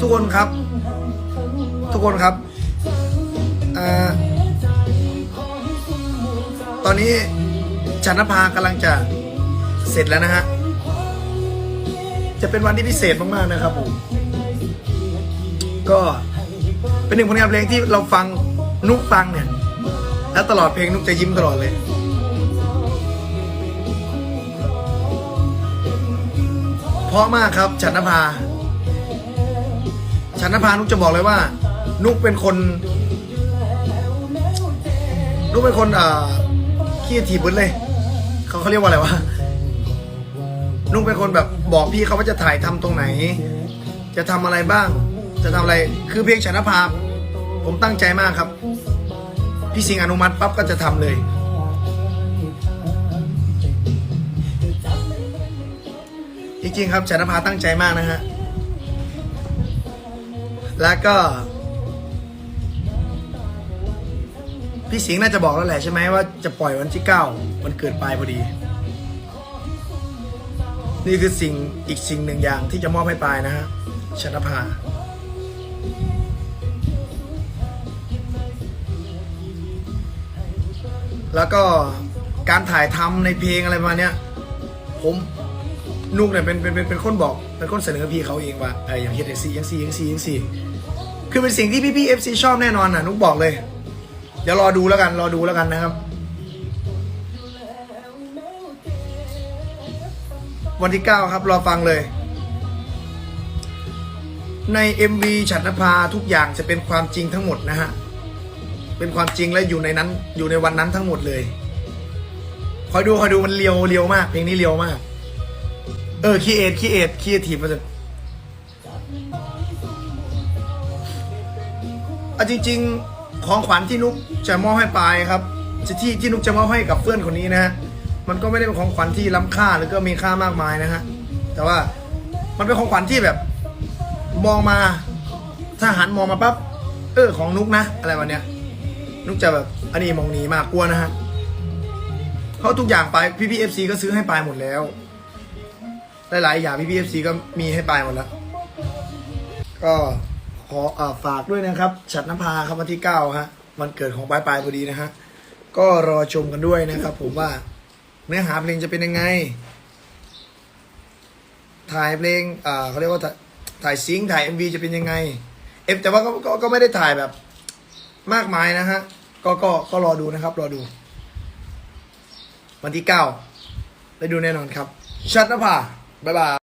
ทุกคนครับ ทุกคนครับอ่าตอนนี้จันทภากำลังจะเสร็จแล้วนะฮะ จะเป็นวันที่พิเศษมาก ๆ นะครับผม ก็เป็นหนึ่งผลงานเพลงที่เราฟังนุกฟังเนี่ย แล้วตลอดเพลงนุกจะยิ้มตลอดเลยเพราะมากครับฉันนภา ฉันนภานุกจะบอกเลยว่า นุกเป็นคน นุกเป็นคนอ่าขี้ทีบุญเลยเขาเขาเรียกว่าอะไรวะนุกเป็นคนแบบบอกพี่เขาว่าจะถ่ายทำตรงไหน จะทำอะไรบ้าง จะทำอะไร คือเพลงฉันนภาผมตั้งใจมากครับ พี่สิงอนุมัติปั๊บก็จะทำเลยจริงๆครับฉันนภาตั้งใจมากนะฮะ แล้วก็ พี่สิงห์น่าจะบอกแล้วแหละใช่ไหมว่าจะปล่อยวันที่เก้าวันเกิดปลายพอดี นี่คือสิ่งอีกสิ่งหนึ่งอย่างที่จะมอบให้ปลายนะฮะชนภาแล้วก็การถ่ายทำในเพลงอะไรประมาณเนี้ยผม นุกเนี่ยเป็นเป็นเป็นเป็นคนบอกเป็นคนเสนอพี่เขาเองว่าเอออย่างเฮ็ดอย่างซีอย่างซีอย่างซีอย่างซีคือเป็นสิ่งที่พี่พี่เอฟซีชอบแน่นอนน่ะนุกบอกเลย เดี๋ยวรอดูแล้วกันรอดูแล้วกันนะครับ วันที่ 9 ครับ รอฟังเลย ใน MV ฉัตรนภาทุกอย่างจะเป็นความจริงทั้งหมดนะฮะเป็นความจริงและอยู่ในนั้นอยู่ในวันนั้นทั้งหมดเลย คอยดูคอยดูมันเลียวเลียวมากเพลงนี้เลียวมาก ออคีเอทคีเอทคีเอทีฟมันจะอะจริง ๆ ของขวัญที่นุกจะมอบให้ปายครับจะที่ที่นุกจะมอบให้กับเพื่อนคนนี้นะฮะมันก็ไม่ได้เป็นของขวัญที่ล้ำค่าหรือก็มีค่ามากมายนะฮะแต่ว่ามันเป็นของขวัญที่แบบ มองมาถ้าหันมองมาปั๊บเออของนุกนะ อะไรวันเนี้ยนุกจะแบบอันนี้มองหนีมากกลัวนะฮะเพราทุกอย่างไปพี่พีเอฟซีก็ซื้อให้ปายหมดแล้ว หลายๆอย่างพี่พีเอฟซีก็มีให้ไปหมดแล้ว ก็ขออาฝากด้วยนะครับ ฉัดน้ำพาครับวันที่เก้าฮะวันเกิดของปายปายพอดีนะฮะก็รอชมกันด้วยนะครับ ผมว่าเนื้อหาเพลงจะเป็นยังไง ถ่ายเพลงอ่าเขาเรียกว่าถ่ายซิงค์ถ่าย MV จะเป็นยังไง เอฟแต่ว่าก็ก็ก็ไม่ได้ถ่ายแบบมากมายนะฮะ ก็ก็ก็รอดูนะครับ รอดู วันที่เก้าได้ดูแน่นอนครับ ชัดนะพ่า บ๊ายบาย